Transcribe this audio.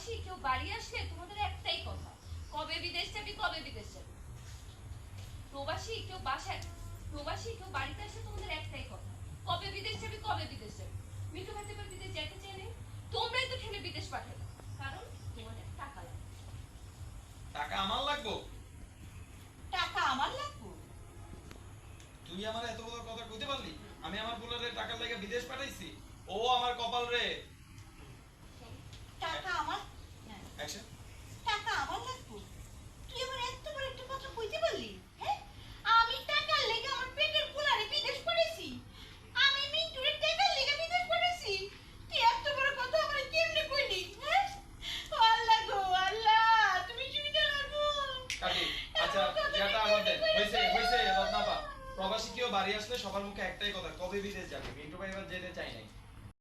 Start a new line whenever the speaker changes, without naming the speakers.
প্রবাসী কেউ বাড়ি আসলে তোমাদের একটাই কথা কবে বিদেশ যাবি কবে বিদেশ যাবি? প্রবাসী কেউ বাসায় প্রবাসী কেউ বাড়িতে আসলে তোমাদের একটাই কথা কবে বিদেশ যাবি কবে বিদেশ যাবি? মিঠু ভাইতে এবার বিদেশ যেতে চাইলে তোমরাই তো ঠেলে বিদেশ পাঠাবে কারণ তোমাদের টাকা লাগে
টাকা আমার লাগবো?
টাকা আমার লাগবো?
তুই আমার এত বড় কথা কইতে পারলি? আমি আমার পোলারে টাকার লাগে বিদেশ পাঠাইছি ও আমার কপাল রে
টাকা আমার হ্যাঁ,
অ্যাকশন
টাকা আমার লাগবো তুই আমার এত বড় একটা কথা কইতে পারলি হ্যাঁ আমি টাকার লেগে আমার পেটের পোলারে বিদেশ পড়েছি আমি মিন্টুরে টাকার লেগে বিদেশ পড়েছি তুই এত বড় কথা আমার কেমনে কইলি হ্যাঁ ও আল্লাহ গো আল্লাহ তুমি সুবিধা রাখো
কাটি আচ্ছা প্রবাসী কেউ বাড়ি আসলে সবার মুখে একটাই কথা, কবে বিদেশ যাবে? মিন্টু ভাই এবার যেতে চাই নাই।